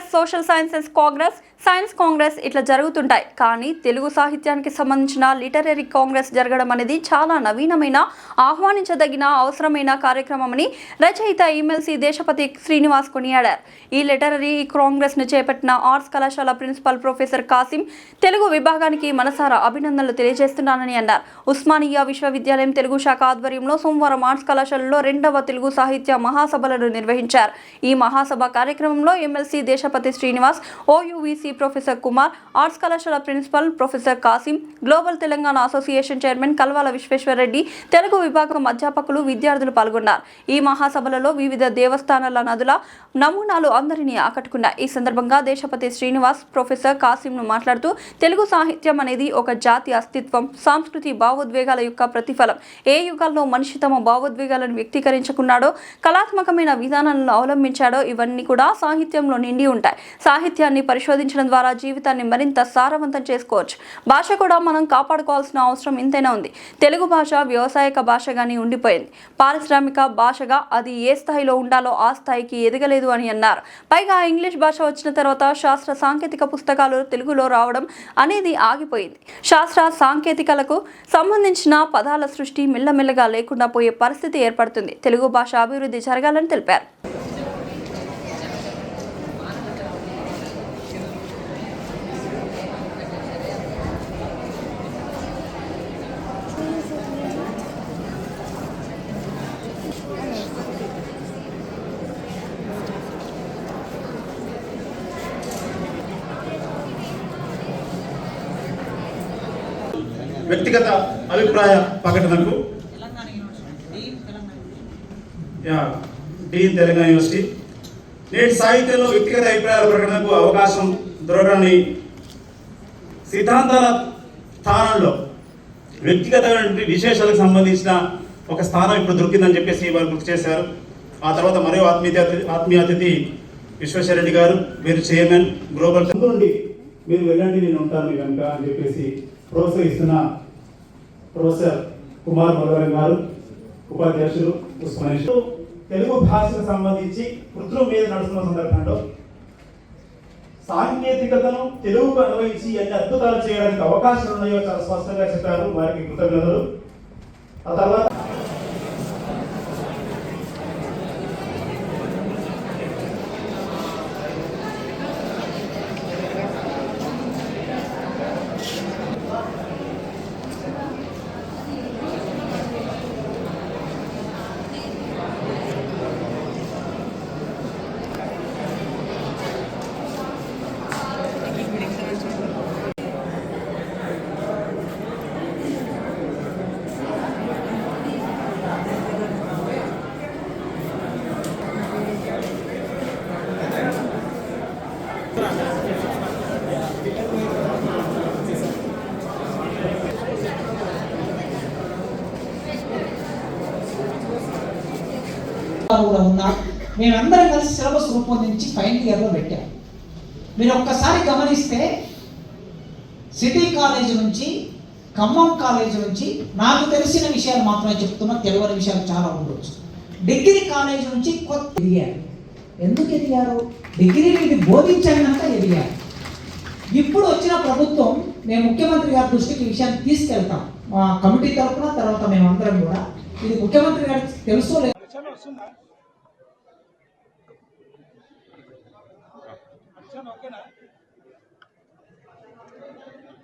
Congress social sciences congress science congress ఇట్లా జరుగుతుంటాయి. కానీ తెలుగు సాహిత్యానికి సంబంధించిన లిటరరీ కాంగ్రెస్ జరగడం అనేది చాలా నవీనమైన ఆహ్వానించదగిన అవసరమైన కార్యక్రమమని రచయిత ఎమ్మెల్సీ దేశపతి శ్రీనివాస్ కొనియాడారు. ఈ లిటరరీ కాంగ్రెస్ను చేపట్టిన ఆర్ట్స్ కళాశాల ప్రిన్సిపల్ ప్రొఫెసర్ కాసిం తెలుగు విభాగానికి మనసారా అభినందనలు తెలియజేస్తున్నానని అన్నారు. ఉస్మానియా విశ్వవిద్యాలయం తెలుగు శాఖ ఆధ్వర్యంలో సోమవారం ఆర్ట్స్ కళాశాలలో రెండవ తెలుగు సాహిత్య మహాసభలను నిర్వహించారు. ఈ మహాసభ కార్యక్రమంలో MLC Deshapati Srinivas OU VC professor Kumar arts కళాశాల principal professor Kasim global Telangana association chairman Kalvala Vishweshwara Reddy Telugu విభాగం అధ్యాపకులు విద్యార్థులు పాల్గొన్నారు. ఈ మహాసభలలో వివిధ దేవస్థానాల నదుల నమూనాలు అందరినీ ఆకట్టుకున్నాయి. ఈ సందర్భంగా దేశపతి శ్రీనివాస్ ప్రొఫెసర్ కాసింను మాట్లాడుతూ తెలుగు సాహిత్యం అనేది ఒక జాతి అస్తిత్వం సాంస్కృతి భావోద్వేగాల యొక్క ప్రతిఫలం. ఏ యుగాల్లో మనిషి తమ భావోద్వేగాలను వ్యక్తీకరించుకున్నాడో కళాత్మకమైన విధానాలను అవలంబించాడో ఇవన్నీ కూడా సాహిత్యంలో నిండి ఉంటాయి. సాహిత్యాన్ని పరిశోధించడం ద్వారా జీవితాన్ని మరింత సారవంతం చేసుకోవచ్చు. భాష కూడా మనం కాపాడుకోవాల్సిన అవసరం ఇంతైనా ఉంది. తెలుగు భాష వ్యవసాయక భాషగానే ఉండిపోయింది. పారిశ్రామిక భాషగా అది ఏ స్థాయిలో ఉండాలో ఆ స్థాయికి ఎదగలేదు అని అన్నారు. పైగా ఇంగ్లీష్ భాష వచ్చిన తర్వాత శాస్త్ర సాంకేతిక పుస్తకాలు తెలుగులో రావడం అనేది ఆగిపోయింది. శాస్త్ర సాంకేతికలకు సంబంధించిన పదాల సృష్టి మెల్లమెల్లగా లేకుండా పోయే పరిస్థితి ఏర్పడుతుంది. తెలుగు భాష అభివృద్ధి జరగాలని తెలిపారు. వ్యక్తిగత అభిప్రాయ ప్రకటనకు యా, డీన్ తెలంగాణ యూనివర్సిటీ. నేటి సాహిత్యంలో వ్యక్తిగత అభిప్రాయాల ప్రకటనకు అవకాశం దొరకని సిద్ధాంతాల స్థానంలో వ్యక్తిగతమైన విశేషాలకు సంబంధించిన ఒక స్థానం ఇప్పుడు దొరికిందని చెప్పేసి వారు గుర్తు చేశారు. ఆ తర్వాత మరో ఆత్మీయ ఆత్మీయ అతిథి విశ్వేశ్వరరెడ్డి గారు మీరు చైర్మన్ గ్లోబల్ నుండి మీరు వెళ్ళండి నేను ఉంటాను మీ వెనుక అని చెప్పేసి ప్రోత్సహిస్తున్న ప్రొఫెసర్ కుమార్ మధువరం గారు ఉపాధ్యక్షులు ఉస్మానియా తెలుగు భాషకు సంబంధించి కృత్రిమ మీద నడుస్తున్న సందర్భంలో సాంకేతికతను తెలుగుకు అన్వయించి అన్ని అద్భుతాలు చేయడానికి అవకాశాలు ఉన్నాయో చాలా స్పష్టంగా చెప్పారు. వారికి కృతజ్ఞతలు. ఆ తర్వాత కూడా ఉన్నా మేమందరం కలిసి సిలబస్ రూపొందించి ఫైనల్ ఇయర్లో పెట్టాం. మీరు ఒక్కసారి గమనిస్తే సిటీ కాలేజ్ నుంచి ఖమ్మం కాలేజ్ నుంచి నాకు తెలిసిన విషయాలు మాత్రమే చెప్తున్నా తెలియని విషయాలు చాలా ఉండొచ్చు. డిగ్రీ కాలేజ్ నుంచి కొత్త ఎదిగారు. ఎందుకు ఎదిగారు? డిగ్రీని ఇది బోధించాక ఎదిగారు. ఇప్పుడు వచ్చిన ప్రభుత్వం మేము ముఖ్యమంత్రి గారి దృష్టికి విషయాన్ని తీసుకెళ్తాం. మా కమిటీ తరఫున తర్వాత మేమందరం కూడా. ఇది ముఖ్యమంత్రి గారికి తెలుసో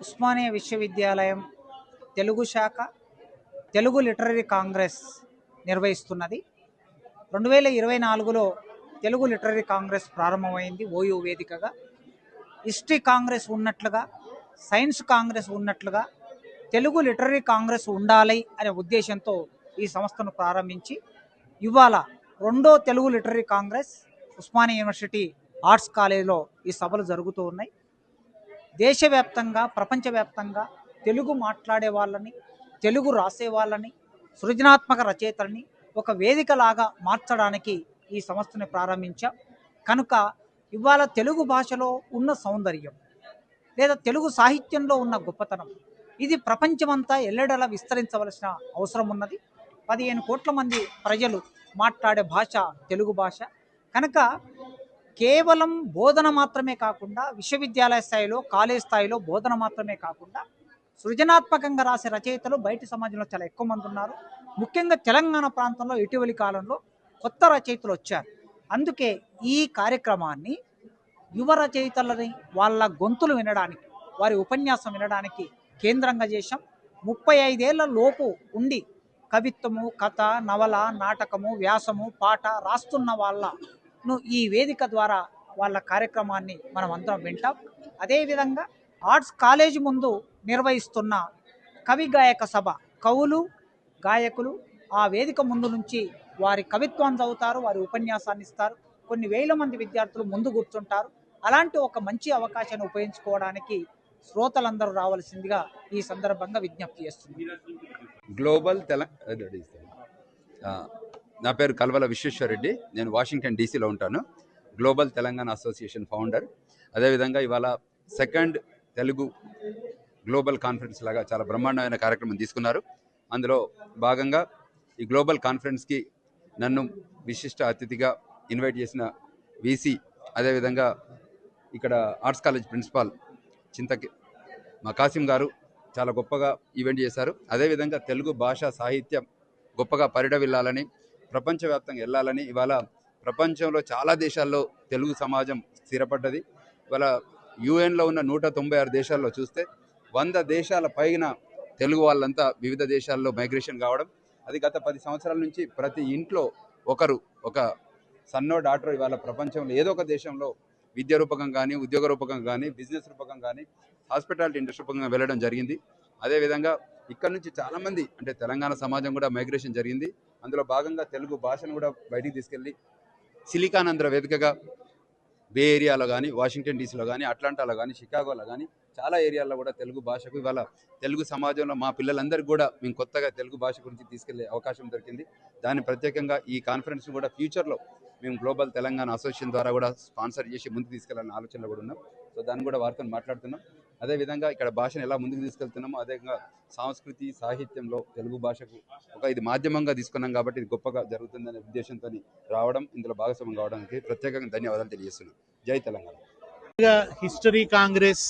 ఉస్మానియా విశ్వవిద్యాలయం తెలుగు శాఖ తెలుగు లిటరరీ కాంగ్రెస్ నిర్వహిస్తున్నది. రెండు వేల ఇరవై నాలుగులో తెలుగు లిటరరీ కాంగ్రెస్ ప్రారంభమైంది ఓయూ వేదికగా. హిస్టరీ కాంగ్రెస్ ఉన్నట్లుగా సైన్స్ కాంగ్రెస్ ఉన్నట్లుగా తెలుగు లిటరరీ కాంగ్రెస్ ఉండాలి అనే ఉద్దేశంతో ఈ సంస్థను ప్రారంభించి ఇవాళ రెండో Telugu literary congress Osmania university arts కాలేజీలో ఈ సభలు జరుగుతూ ఉన్నాయి. దేశవ్యాప్తంగా ప్రపంచవ్యాప్తంగా తెలుగు మాట్లాడే వాళ్ళని తెలుగు రాసే వాళ్ళని సృజనాత్మక రచయితలని ఒక వేదికలాగా మార్చడానికి ఈ సంస్థని ప్రారంభించాం. కనుక ఇవాళ తెలుగు భాషలో ఉన్న సౌందర్యం లేదా తెలుగు సాహిత్యంలో ఉన్న గొప్పతనం ఇది ప్రపంచమంతా ఎల్లడలా విస్తరించవలసిన అవసరం ఉన్నది. పదిహేను కోట్ల మంది ప్రజలు మాట్లాడే భాష తెలుగు భాష. కనుక కేవలం బోధన మాత్రమే కాకుండా విశ్వవిద్యాలయ స్థాయిలో కాలేజ్ స్థాయిలో బోధన మాత్రమే కాకుండా సృజనాత్మకంగా రాసే రచయితలు బయట సమాజంలో చాలా ఎక్కువ మంది ఉన్నారు. ముఖ్యంగా తెలంగాణ ప్రాంతంలో ఇటీవలి కాలంలో కొత్త రచయితలు వచ్చారు. అందుకే ఈ కార్యక్రమాన్ని యువ రచయితలని వాళ్ళ గొంతులు వినడానికి వారి ఉపన్యాసం వినడానికి కేంద్రంగా చేశాం. ముప్పై ఐదేళ్ళ లోపు ఉండి కవిత్వము కథ నవల నాటకము వ్యాసము పాట రాస్తున్న వాళ్ళ ను ఈ వేదిక ద్వారా వాళ్ళ కార్యక్రమాన్ని మనం అందరం వింటాం. అదేవిధంగా ఆర్ట్స్ కాలేజ్ ముందు నిర్వహిస్తున్న కవి గాయక సభ కవులు గాయకులు ఆ వేదిక ముందు నుంచి వారి కవిత్వాన్ని చదువుతారు వారి ఉపన్యాసాన్ని ఇస్తారు. కొన్ని వేల మంది విద్యార్థులు ముందు కూర్చుంటారు. అలాంటి ఒక మంచి అవకాశాన్ని ఉపయోగించుకోవడానికి శ్రోతలందరూ రావాల్సిందిగా ఈ సందర్భంగా విజ్ఞప్తి చేస్తుంది గ్లోబల్ తెలంగాణ నా పేరు కల్వల విశ్వేశ్వరరెడ్డి నేను వాషింగ్టన్ డీసీలో ఉంటాను. Global Telangana association founder. అదేవిధంగా ఇవాళ సెకండ్ తెలుగు గ్లోబల్ కాన్ఫరెన్స్ లాగా చాలా బ్రహ్మాండమైన కార్యక్రమం తీసుకున్నారు. అందులో భాగంగా ఈ గ్లోబల్ కాన్ఫరెన్స్కి నన్ను విశిష్ట అతిథిగా ఇన్వైట్ చేసిన వీసీ అదేవిధంగా ఇక్కడ ఆర్ట్స్ కాలేజ్ ప్రిన్సిపాల్ చింతకి మా కాసిం గారు చాలా గొప్పగా ఈవెంట్ చేశారు. అదేవిధంగా తెలుగు భాష సాహిత్యం గొప్పగా పరిడవిల్లాలని ప్రపంచవ్యాప్తంగా వెళ్ళాలని ఇవాళ ప్రపంచంలో చాలా దేశాల్లో తెలుగు సమాజం స్థిరపడ్డది. ఇవాళ యుఎన్లో ఉన్న నూట తొంభై ఆరు దేశాల్లో చూస్తే వంద దేశాల పైన తెలుగు వాళ్ళంతా వివిధ దేశాల్లో మైగ్రేషన్ కావడం. అది గత పది సంవత్సరాల నుంచి ప్రతి ఇంట్లో ఒకరు ఒక సన్నో డాక్టర్ ఇవాళ ప్రపంచంలో ఏదో ఒక దేశంలో విద్య రూపకం కానీ ఉద్యోగ రూపకం కానీ బిజినెస్ రూపకం కానీ హాస్పిటాలిటీ ఇండస్ట్రీ రూపకంగా వెళ్ళడం జరిగింది. అదేవిధంగా ఇక్కడ నుంచి చాలామంది అంటే తెలంగాణ సమాజం కూడా మైగ్రేషన్ జరిగింది. అందులో భాగంగా తెలుగు భాషను కూడా బయటికి తీసుకెళ్ళి సిలికానంధ్ర వేదికగా బే ఏరియాలో కానీ వాషింగ్టన్ డీసీలో కానీ అట్లాంటాలో కానీ షికాగోలో కానీ చాలా ఏరియాల్లో కూడా తెలుగు భాషకు ఇవాళ తెలుగు సమాజంలో మా పిల్లలందరికీ కూడా మేము కొత్తగా తెలుగు భాష గురించి తీసుకెళ్ళే అవకాశం దొరికింది. దాన్ని ప్రత్యేకంగా ఈ కాన్ఫరెన్స్ కూడా ఫ్యూచర్లో మేము గ్లోబల్ తెలంగాణ అసోసియేషన్ ద్వారా కూడా స్పాన్సర్ చేసి ముందుకు తీసుకెళ్ళాలని ఆలోచనలో కూడా ఉన్నాం. సో దాన్ని కూడా వారితో మాట్లాడుతున్నాం. అదేవిధంగా ఇక్కడ భాషను ఎలా ముందుకు తీసుకెళ్తున్నామో అదేవిధంగా సంస్కృతి సాహిత్యంలో తెలుగు భాషకు ఒక ఇది మాధ్యమంగా తీసుకున్నాం కాబట్టి ఇది గొప్పగా జరుగుతుందనే ఉద్దేశంతో రావడం ఇందులో భాగస్వామ్యం కావడానికి ప్రత్యేకంగా ధన్యవాదాలు తెలియజేస్తున్నాను జై Telangana. History congress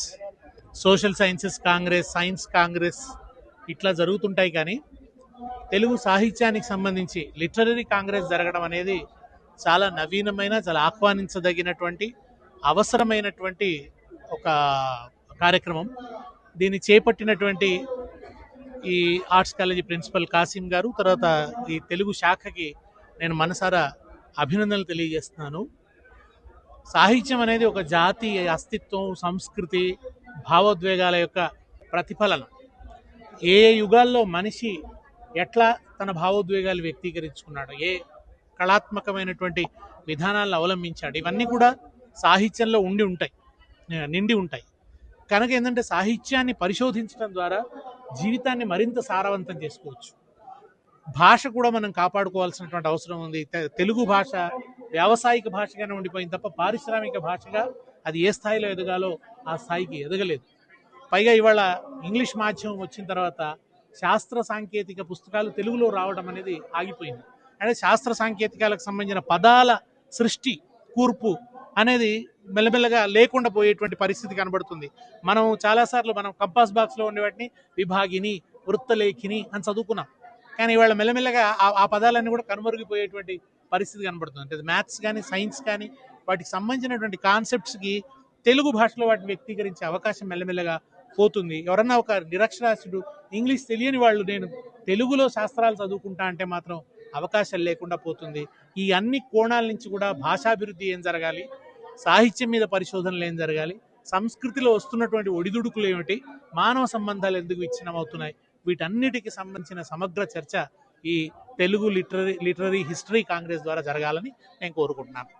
social sciences congress science congress ఇట్లా జరుగుతుంటాయి కానీ తెలుగు సాహిత్యానికి సంబంధించి లిటరరీ కాంగ్రెస్ జరగడం అనేది చాలా నవీనమైన చాలా ఆహ్వానించదగినటువంటి అవసరమైనటువంటి ఒక కార్యక్రమం. దీన్ని చేపట్టినటువంటి ఈ ఆర్ట్స్ కాలేజీ ప్రిన్సిపల్ కాసిం గారు తర్వాత ఈ తెలుగు శాఖకి నేను మనసారా అభినందనలు తెలియజేస్తున్నాను. సాహిత్యం అనేది ఒక జాతి అస్తిత్వం సంస్కృతి భావోద్వేగాల యొక్క ప్రతిఫలనం. ఏ యుగాల్లో మనిషి ఎట్లా తన భావోద్వేగాలు వ్యక్తీకరించుకున్నాడు ఏ కళాత్మకమైనటువంటి విధానాలను అవలంబించాడు ఇవన్నీ కూడా సాహిత్యంలో ఉండి ఉంటాయి నిండి ఉంటాయి. కనుక ఏంటంటే సాహిత్యాన్ని పరిశోధించడం ద్వారా జీవితాన్ని మరింత సారవంతం చేసుకోవచ్చు. భాష కూడా మనం కాపాడుకోవాల్సినటువంటి అవసరం ఉంది. తెలుగు భాష వ్యావసాయిక భాషగానే ఉండిపోయింది తప్ప పారిశ్రామిక భాషగా అది ఏ స్థాయిలో ఎదగాలో ఆ స్థాయికి ఎదగలేదు. పైగా ఇవాళ ఇంగ్లీష్ మాధ్యమం వచ్చిన తర్వాత శాస్త్ర సాంకేతిక పుస్తకాలు తెలుగులో రావడం అనేది ఆగిపోయింది. అంటే శాస్త్ర సాంకేతికాలకు సంబంధించిన పదాల సృష్టి కూర్పు అనేది మెల్లమెల్లగా లేకుండా పోయేటువంటి పరిస్థితి కనబడుతుంది. మనం చాలాసార్లు మనం కంపాస్ బాక్స్లో ఉండే వాటిని విభాగిని వృత్తలేఖిని అని చదువుకున్నాం. కానీ ఇవాళ మెల్లమెల్లగా ఆ- ఆ పదాలన్నీ కూడా కనుమరుగిపోయేటువంటి పరిస్థితి కనబడుతుంది. అంటే మ్యాథ్స్ కానీ సైన్స్ కానీ వాటికి సంబంధించినటువంటి కాన్సెప్ట్స్కి తెలుగు భాషలో వాటిని వ్యక్తీకరించే అవకాశం మెల్లమెల్లగా పోతుంది. ఎవరన్నా ఒక నిరక్షరాస్యుడు ఇంగ్లీష్ తెలియని వాళ్ళు నేను తెలుగులో శాస్త్రాలు చదువుకుంటా అంటే మాత్రం అవకాశం లేకుండా పోతుంది. ఈ అన్ని కోణాల నుంచి కూడా భాషాభివృద్ధి ఏం జరగాలి? సాహిత్యం మీద పరిశోధనలు ఏం జరగాలి? సంస్కృతిలో వస్తున్నటువంటి ఒడిదుడుకులు ఏమిటి? మానవ సంబంధాలు ఎందుకు విచ్ఛిన్నమవుతున్నాయి? వీటన్నిటికి సంబంధించిన సమగ్ర చర్చ ఈ Telugu literary literary history congress ద్వారా జరగాలని నేను కోరుకుంటున్నాను.